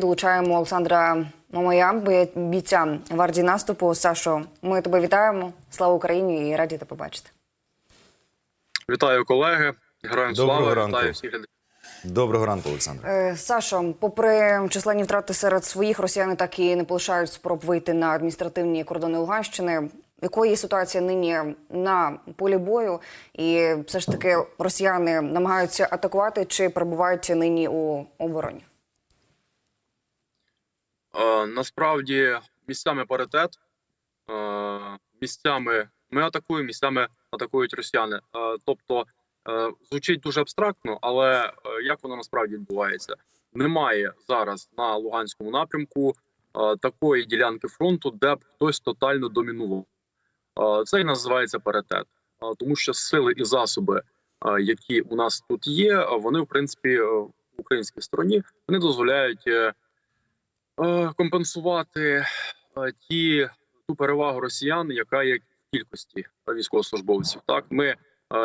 Долучаємо Олександра Мамая, боя- бійця гвардії наступу. Сашо, ми тебе вітаємо. Слава Україні і раді тебе бачити. Вітаю колеги, героям Доброго слава, ранку. вітаю всіх глядачів. Доброго ранку, Олександр. Е, Сашо, попри численні втрати серед своїх, росіяни так і не полишають спроб вийти на адміністративні кордони Луганщини. Якою є ситуація нині на полі бою? І все ж таки росіяни намагаються атакувати чи перебувають нині у обороні? Е, насправді місцями паритет, е, місцями ми атакуємо, місцями атакують росіяни. Е, тобто звучить дуже абстрактно, але як воно насправді відбувається? Немає зараз на Луганському напрямку такої ділянки фронту, де б хтось тотально домінував. Це і називається паритет, тому що сили і засоби, які у нас тут є, вони в принципі в українській стороні вони дозволяють. Е, компенсувати е, ті ту перевагу росіян, яка є в кількості військовослужбовців. Так, ми е,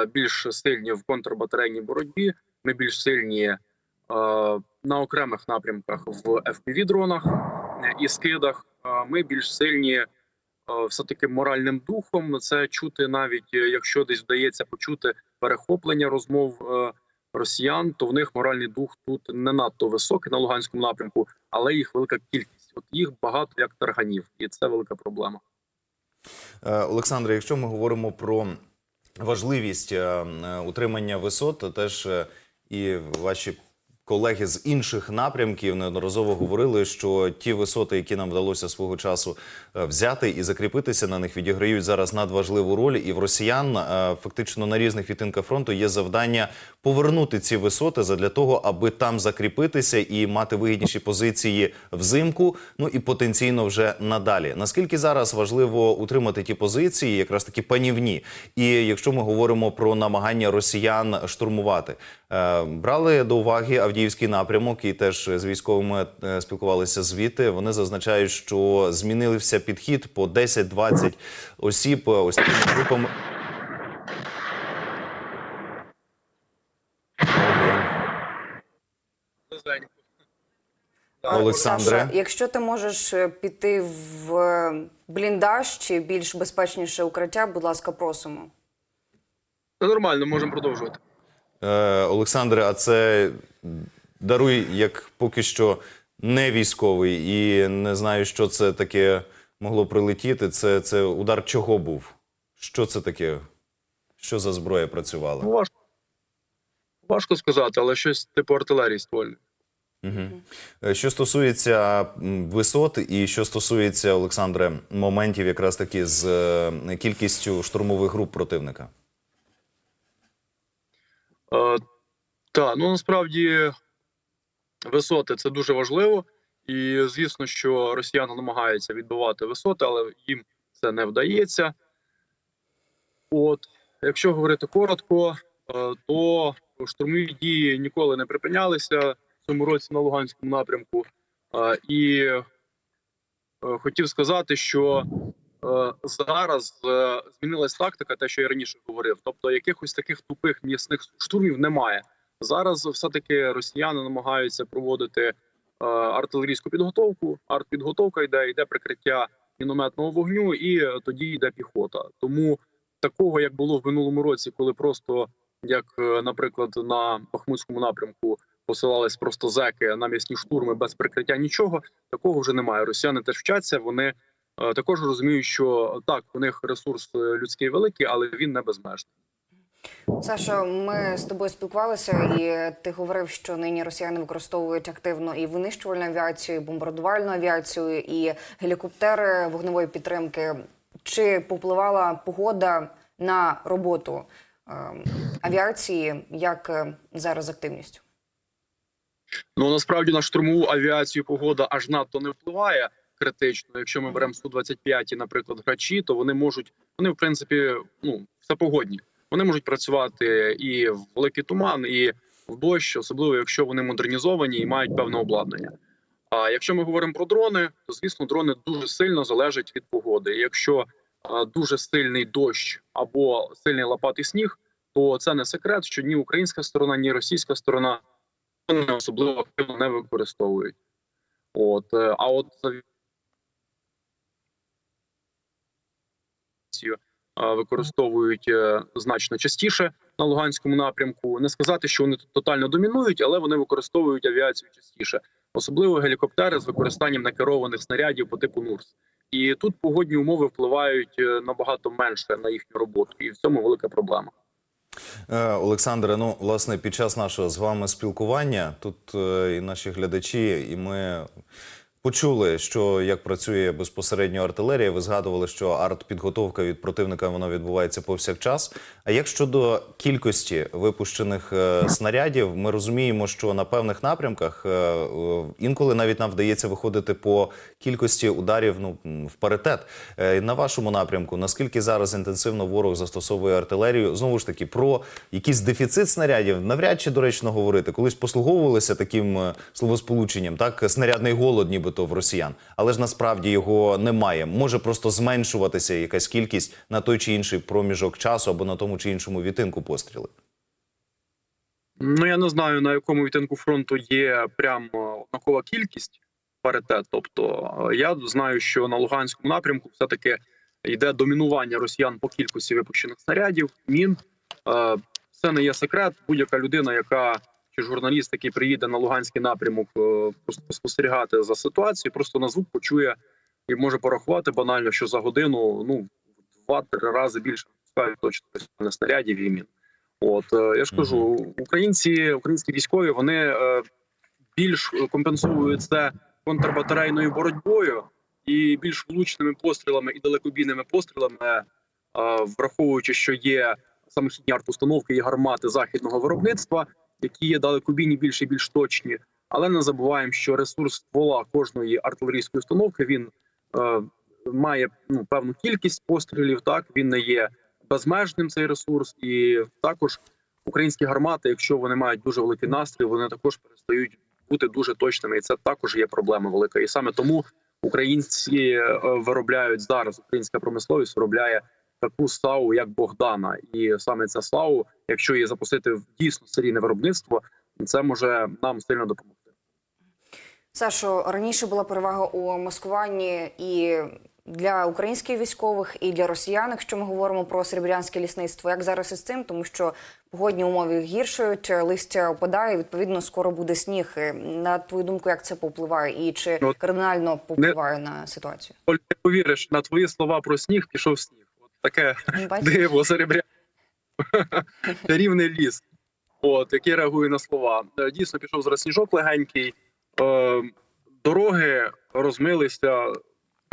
більш сильні в контрбатарейній боротьбі. Ми більш сильні на окремих напрямках в fpv дронах і скидах. Ми більш сильні все таки моральним духом. Це чути навіть якщо десь вдається почути перехоплення розмов. Росіян, то в них моральний дух тут не надто високий на Луганському напрямку, але їх велика кількість. От їх багато як тарганів, і це велика проблема. Е, Олександре, якщо ми говоримо про важливість е, утримання висот, теж е, і ваші колеги з інших напрямків неодноразово говорили, що ті висоти, які нам вдалося свого часу взяти і закріпитися на них, відіграють зараз надважливу роль. І в росіян фактично на різних відтинках фронту є завдання повернути ці висоти задля того, аби там закріпитися і мати вигідніші позиції взимку. Ну і потенційно вже надалі. Наскільки зараз важливо утримати ті позиції, якраз такі панівні, і якщо ми говоримо про намагання росіян штурмувати, е, брали до уваги Авдіївський напрямок, і теж з військовими е, спілкувалися звідти. Вони зазначають, що змінився підхід по 10-20 осіб е, ось такими групами. Олександре. Саша, якщо ти можеш е, піти в е, бліндаж чи більш безпечніше укриття, будь ласка, просимо. Це нормально, можемо продовжувати. Е, Олександре, а це даруй як поки що не військовий, і не знаю, що це таке могло прилетіти. Це, це удар чого був? Що це таке? Що за зброя працювала? Ну, важко. Важко сказати, але щось типу артилерії ствольної. Угу. Що стосується висот, і що стосується Олександре моментів, якраз таки з е, кількістю штурмових груп противника. Е, так, ну насправді висоти це дуже важливо, і звісно, що росіяни намагаються відбивати висоти, але їм це не вдається. От, якщо говорити коротко, е, то штурмові дії ніколи не припинялися цьому році на Луганському напрямку. І е, хотів сказати, що е, зараз е, змінилась тактика, те, що я раніше говорив. Тобто, якихось таких тупих м'ясних штурмів немає. Зараз все-таки росіяни намагаються проводити артилерійську підготовку. Артпідготовка йде, йде прикриття мінометного вогню, і тоді йде піхота. Тому такого, як було в минулому році, коли просто як, наприклад, на Бахмутському напрямку посилались просто зеки на м'ясні штурми без прикриття нічого. Такого вже немає. Росіяни теж вчаться. Вони е, також розуміють, що так, у них ресурс е, людський великий, але він не безмежний. Саша, ми з тобою спілкувалися, і ти говорив, що нині росіяни використовують активно і винищувальну авіацію, і бомбардувальну авіацію, і гелікоптери вогневої підтримки. Чи попливала погода на роботу е, авіації, як е, зараз активністю? Ну насправді на штурмову авіацію погода аж надто не впливає критично. Якщо ми беремо су 25 наприклад, грачі, то вони можуть вони в принципі ну все погодні. Вони можуть працювати і в великий туман, і в дощ, особливо якщо вони модернізовані і мають певне обладнання. А якщо ми говоримо про дрони, то звісно, дрони дуже сильно залежать від погоди. І Якщо дуже сильний дощ або сильний лопатий сніг, то це не секрет, що ні українська сторона, ні російська сторона особливо активно не використовують. От е, а от е, використовують е, значно частіше на Луганському напрямку. Не сказати, що вони тут тотально домінують, але вони використовують авіацію частіше, особливо гелікоптери з використанням накерованих снарядів по типу НУРС. І тут погодні умови впливають набагато менше на їхню роботу, і в цьому велика проблема. Е, Олександре, ну власне, під час нашого з вами спілкування тут е, і наші глядачі, і ми почули, що як працює безпосередньо артилерія. Ви згадували, що артпідготовка від противника вона відбувається повсякчас. А як щодо кількості випущених е, снарядів, ми розуміємо, що на певних напрямках е, е, інколи навіть нам вдається виходити по кількості ударів ну в паритет. Е, На вашому напрямку, наскільки зараз інтенсивно ворог застосовує артилерію? Знову ж таки, про якийсь дефіцит снарядів навряд чи доречно говорити. Колись послуговувалися таким е, словосполученням, так снарядний голод, нібито в росіян, але ж насправді його немає. Може просто зменшуватися якась кількість на той чи інший проміжок часу або на тому чи іншому відтинку постріли. Ну я не знаю на якому відтинку фронту є прям е, однакова кількість паритет. Тобто е, я знаю, що на Луганському напрямку все таки йде домінування росіян по кількості випущених снарядів. Мін Е, це не є секрет. Будь-яка людина, яка чи журналіст, який приїде на Луганський напрямок, е, просто спостерігати за ситуацією, просто на звук почує і може порахувати банально, що за годину ну два-три рази більше точно снарядів і мін. От е, я ж кажу, українці, українські військові, вони е, більш компенсують це контрбатарейною боротьбою і більш влучними пострілами і далекобійними пострілами, враховуючи, що є самохідні артустановки і гармати західного виробництва, які є далекобійні більш і більш точні. Але не забуваємо, що ресурс ствола кожної артилерійської установки він е, має ну, певну кількість пострілів. Так він не є безмежним цей ресурс, і також українські гармати, якщо вони мають дуже великий настрій, вони також перестають бути дуже точними, і це також є проблема велика. І саме тому українці е, виробляють зараз. Українська промисловість виробляє таку САУ, як Богдана, і саме ця САУ, якщо її запустити в дійсно серійне виробництво, це може нам сильно допомогти. Сашо, раніше була перевага у маскуванні і для українських військових, і для росіян, якщо ми говоримо про серебрянське лісництво. Як зараз із цим, тому що погодні умови гіршують, листя опадає, відповідно, скоро буде сніг. Е, На твою думку, як це повпливає, і чи Ну, кардинально повпливає на ситуацію? Оль, ти повіриш, на твої слова про сніг пішов сніг. Таке Бачите? диво серебря. Рівний ліс. От, який реагує на слова. Е, Дійсно, пішов зараз сніжок легенький. Е, дороги розмилися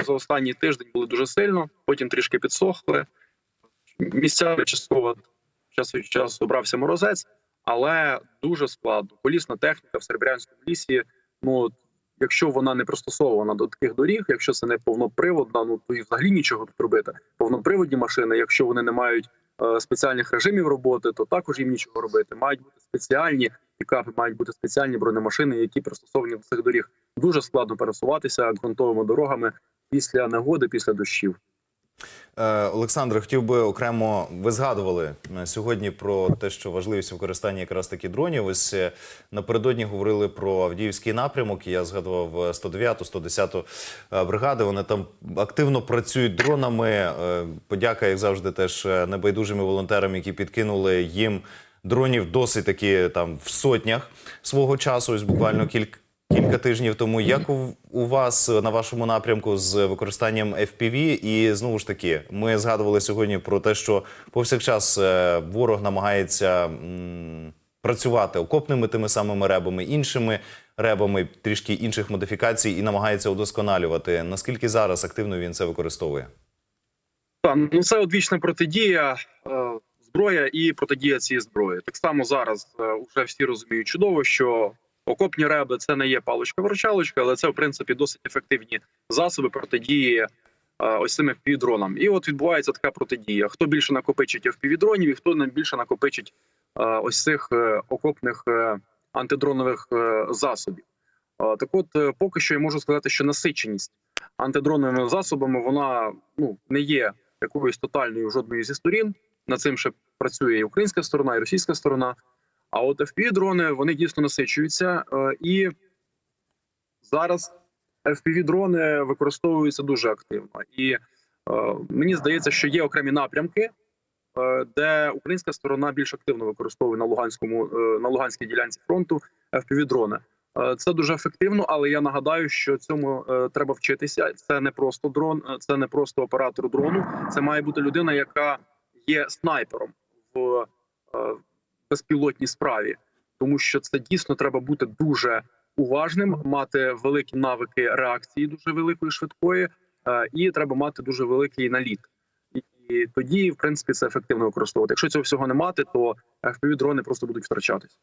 за останній тиждень були дуже сильно, потім трішки підсохли. Місцями частково час від часу брався морозець, але дуже складно. Колісна техніка в Серебрянському лісі. Ну якщо вона не пристосована до таких доріг, якщо це не повноприводна, ну то і взагалі нічого тут робити. Повноприводні машини, якщо вони не мають е, спеціальних режимів роботи, то також їм нічого робити. Мають бути спеціальні пікапи, мають бути спеціальні бронемашини, які пристосовані до цих доріг. Дуже складно пересуватися ґрунтовими дорогами після негоди, після дощів. Е, Олександр, хотів би окремо. Ви згадували е, сьогодні про те, що важливість використання якраз таки дронів. Ось е, напередодні говорили про Авдіївський напрямок. Я згадував е, 109-ту, 110-ту е, бригади. Вони там активно працюють дронами. Подяка, як завжди, теж небайдужими волонтерам, які підкинули їм дронів досить таки там в сотнях свого часу. Ось буквально кілька. Кілька тижнів тому, як у, у вас на вашому напрямку з використанням FPV? І знову ж таки, ми згадували сьогодні про те, що повсякчас е, ворог намагається м, працювати окопними тими самими ребами, іншими ребами, трішки інших модифікацій, і намагається удосконалювати. Наскільки зараз активно він це використовує? Так, ну це одвічна протидія е, зброя і протидія цієї зброї. Так само зараз е, вже всі розуміють чудово, що окопні реби це не є паличка-вручалочка, але це в принципі досить ефективні засоби протидії е, ось цим FPV-дронам. І от відбувається така протидія: хто більше накопичить FPV-дронів, і хто більше накопичить е, ось цих е, окопних антидронових засобів. Так, от поки що я можу сказати, що насиченість антидроновими засобами вона ну не є якоюсь тотальною жодною зі сторін. Над цим ще працює і українська сторона, і російська сторона. А от fpv дрони вони дійсно насичуються. Е, І зараз FPV-дрони використовуються дуже активно, і е, мені здається, що є окремі напрямки, е, де українська сторона більш активно використовує на Луганському на Луганській ділянці фронту FPV-дрони. Це дуже ефективно, але я нагадаю, що цьому треба вчитися. Це не просто дрон, це не просто оператор дрону. Це має бути людина, яка є снайпером в безпілотній справі, тому що це дійсно треба бути дуже уважним, мати великі навики реакції, дуже великої швидкої, е, і треба мати дуже великий наліт. І, тоді, в принципі, це ефективно використовувати. Якщо цього всього не мати, то fpv дрони просто будуть втрачатись.